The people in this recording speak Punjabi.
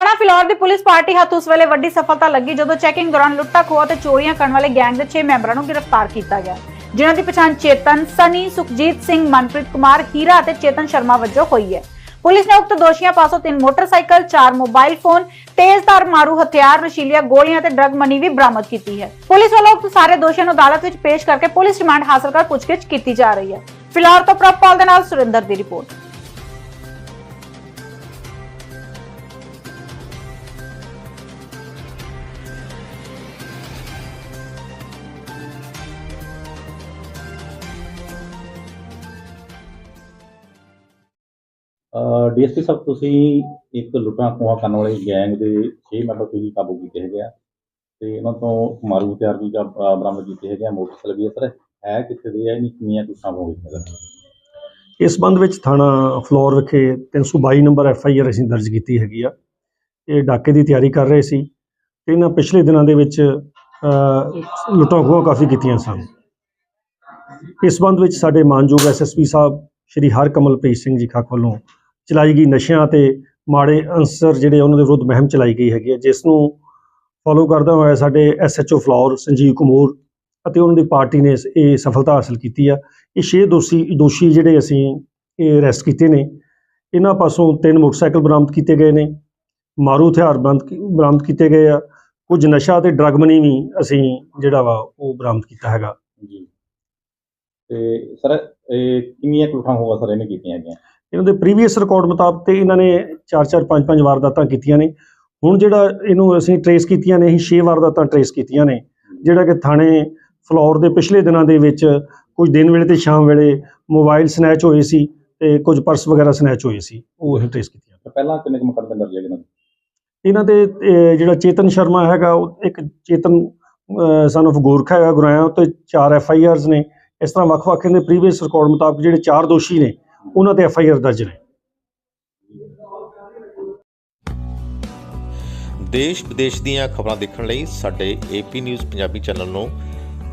ਥਾਣਾ ਫਿਲੌਰ ਦੀ ਪੁਲਿਸ ਪਾਰਟੀ ਹੱਥ ਉਸ ਵੇਲੇ ਵੱਡੀ ਸਫਲਤਾ ਲੱਗੀ ਜਦੋਂ ਚੈਕਿੰਗ ਦੌਰਾਨ ਲੁੱਟਾ ਖੋਹ ਤੇ ਚੋਰੀਆਂ ਕਰਨ ਵਾਲੇ ਗੈਂਗ ਦੇ 6 ਮੈਂਬਰਾਂ ਨੂੰ ਗ੍ਰਿਫਤਾਰ ਕੀਤਾ ਗਿਆ। ਜਿਨ੍ਹਾਂ ਦੀ ਪਛਾਣ ਚੇਤਨ, ਸਨੀ, ਸੁਖਜੀਤ ਸਿੰਘ, ਮਨਪ੍ਰੀਤ ਕੁਮਾਰ, ਹੀਰਾ ਅਤੇ ਚੇਤਨ ਸ਼ਰਮਾ ਵਜੋਂ ਹੋਈ ਹੈ। ਪੁਲਿਸ ਨੇ ਉਕਤ ਦੋਸ਼ੀਆਂ ਪਾਸੋਂ ਤਿੰਨ ਮੋਟਰਸਾਈਕਲ, ਚਾਰ ਮੋਬਾਈਲ ਫੋਨ ਤੇਜ਼ਧਾਰ ਮਾਰੂ ਹਥਿਆਰ, ਨਸ਼ੀਲੀਆਂ ਗੋਲੀਆਂ ਤੇ ਡਰੱਗ ਮਨੀ ਵੀ ਬਰਾਮਦ ਕੀਤੀ ਹੈ। ਪੁਲਿਸ ਵੱਲੋਂ ਉਕਤ ਸਾਰੇ ਦੋਸ਼ੀਆਂ ਨੂੰ ਅਦਾਲਤ ਵਿੱਚ ਪੇਸ਼ ਕਰਕੇ ਪੁਲਿਸ ਰਿਮਾਂਡ ਹਾਸਲ ਕਰ ਪੁੱਛਗਿੱਛ ਕੀਤੀ ਜਾ ਰਹੀ ਹੈ। ਫਿਲਹਾਲ ਤੋਂ ਪ੍ਰਭਪਾਲ ਦੇ ਨਾਲ ਸੁਰਿੰਦਰ ਦੀ ਰਿਪੋਰਟ। ਡੀਐਸਪੀ ਸਾਹਿਬ, ਤੁਸੀਂ ਇੱਕ ਲੁੱਟਾਂ ਖੋਹਾਂ ਕਰਨ ਵਾਲੇ ਗੈਂਗ ਦੇ 6 ਮੈਂਬਰ ਤੁਸੀਂ ਕਾਬੂ ਕੀਤੇ ਹੈਗੇ ਆ ਤੇ ਇਹਨਾਂ ਤੋਂ ਮਾਰੂ ਹਥਿਆਰ ਵੀ ਬਰਾਮਦ ਕੀਤੇ ਹੈਗੇ ਆ, ਮੋਟਰਸਾਈਕਲ ਵੀ ਇਸ ਤਰ੍ਹਾਂ ਹੈ ਕਿੱਥੇ ਦੇ ਆ ਨਹੀਂ ਕਿੰਨੀਆਂ ਕੁ ਕਾਬੂ ਕੀਤੀਆਂ ਇਸ ਸੰਬੰਧ ਵਿੱਚ ਥਾਣਾ ਫਲੋਰ ਵਿਖੇ 322 ਨੰਬਰ ਐਫ ਆਈ ਆਰ ਅਸੀਂ ਦਰਜ ਕੀਤੀ ਹੈਗੀ ਆ। ਇਹ ਡਾਕੇ ਦੀ ਤਿਆਰੀ ਕਰ ਰਹੇ ਸੀ ਇਹਨਾਂ ਪਿਛਲੇ ਦਿਨਾਂ ਦੇ ਵਿੱਚ ਲੁੱਟਾਂ ਖੋਹਾਂ ਕਾਫੀ ਕੀਤੀਆਂ ਸਨ। ਇਸ ਸੰਬੰਧ ਵਿੱਚ ਸਾਡੇ ਮਾਨਯੋਗ ਐਸਐਸਪੀ ਸਾਹਿਬ ਸ਼੍ਰੀ ਹਰਕਮਲਪ੍ਰੀਤ ਸਿੰਘ ਜੀ ਖਾਕ ਵੱਲੋਂ ਚਲਾਈ ਗਈ ਨਸ਼ਿਆਂ ਤੇ ਮਾੜੇ ਅਨਸਰ ਜਿਹੜੇ ਉਹਨਾਂ ਦੇ ਵਿਰੁੱਧ ਮੁਹਿੰਮ ਚਲਾਈ ਗਈ ਹੈਗੀ ਹੈ ਜਿਸ ਨੂੰ ਫੋਲੋ ਕਰਦਾ ਹੋਇਆ ਸਾਡੇ ਐਸਐਚਓ ਫਲੋਰ ਸੰਜੀਵ ਕੁਮਾਰ ਅਤੇ ਉਹਨਾਂ ਦੀ ਪਾਰਟੀ ਨੇ ਇਸ- ਇਹ ਸਫਲਤਾ ਹਾਸਲ ਕੀਤੀ ਆ। ਇਹ ਛੇ ਦੋਸ਼ੀ ਦੋਸ਼ੀ ਜਿਹੜੇ ਅਸੀਂ ਇਹ ਅਰੈਸਟ ਕੀਤੇ ਨੇ। ਇਹਨਾਂ ਪਾਸੋਂ ਤਿੰਨ ਮੋਟਰਸਾਈਕਲ ਬਰਾਮਦ ਕੀਤੇ ਗਏ ਨੇ। ਮਾਰੂ ਹਥਿਆਰ ਬੰਦ ਬਰਾਮਦ ਕੀਤੇ ਗਏ ਆ। ਕੁਝ ਨਸ਼ਾ ਤੇ ਡਰਗ ਮਨੀ ਵੀ ਅਸੀਂ ਜਿਹੜਾ ਵਾ ਉਹ ਬਰਾਮਦ ਕੀਤਾ ਹੈਗਾ। ਜੀ। ਤੇ ਸਰ ਇਹ ਕਿੰਨੀਆਂ ਕੁ ਲੁੱਟਾਂ ਖੋਹਾਂ ਸਰ ਇਹਨੇ ਕੀਤੀਆਂ ਹੈਗੀਆਂ ਇਹਨਾਂ ਦੇ ਪ੍ਰੀਵੀਅਸ ਰਿਕਾਰਡ ਮੁਤਾਬਕ ਤੇ ਇਹਨਾਂ ਨੇ 4-4 5-5 ਵਾਰਦਾਤਾਂ ਕੀਤੀਆਂ ਨੇ। ਹੁਣ ਜਿਹੜਾ ਇਹਨੂੰ ਅਸੀਂ ਟਰੇਸ ਕੀਤੀਆਂ ਨੇ ਅਸੀਂ 6 ਵਾਰਦਾਤਾਂ ਟਰੇਸ ਕੀਤੀਆਂ ਨੇ। ਜਿਹੜਾ ਕਿ ਥਾਣੇ ਫਲੋਰ ਦੇ ਪਿਛਲੇ ਦਿਨਾਂ ਦੇ ਵਿੱਚ ਕੁਝ ਦਿਨ ਵੇਲੇ ਤੇ ਸ਼ਾਮ ਵੇਲੇ ਮੋਬਾਈਲ ਸਨੈਚ ਹੋਏ ਸੀ ਤੇ ਕੁਝ ਪਰਸ ਵਗੈਰਾ ਸਨੈਚ ਹੋਏ ਸੀ ਉਹ ਅਸੀਂ ਟਰੇਸ ਕੀਤੀਆਂ। ਤੇ ਪਹਿਲਾਂ ਕਿੰਨੇ ਕੁ ਮੁਕੱਦਮੇ ਦਰਜ ਹੈਗੇ ਇਹਨਾਂ ਦੇ ਇਹਨਾਂ ਦੇ ਜਿਹੜਾ ਚੇਤਨ ਸ਼ਰਮਾ ਹੈਗਾ ਉਹ ਇੱਕ ਚੇਤਨ ਸਨ of ਗੋਰਖਾ ਹੈਗਾ ਗੁਰਾਇਆ ਉੱਤੇ ਚਾਰ ਐਫ ਆਈ ਆਰਸ ਨੇ। ਇਸ ਤਰ੍ਹਾਂ ਵੱਖ-ਵੱਖ ਇਹਦੇ ਪ੍ਰੀਵੀਅਸ ਰਿਕਾਰਡ ਮੁਤਾਬਕ ਜਿਹੜੇ ਚਾਰ ਦੋਸ਼ੀ ਨੇ ਉਹਨਾਂ ਤੇ ਐਫ ਆਈ ਆਰ ਦਰਜ ਨੇ। ਦੇਸ਼ ਵਿਦੇਸ਼ ਦੀਆਂ ਖਬਰਾਂ ਦੇਖਣ ਲਈ ਸਾਡੇ ਏਪੀ ਨਿਊਜ਼ ਪੰਜਾਬੀ ਚੈਨਲ ਨੂੰ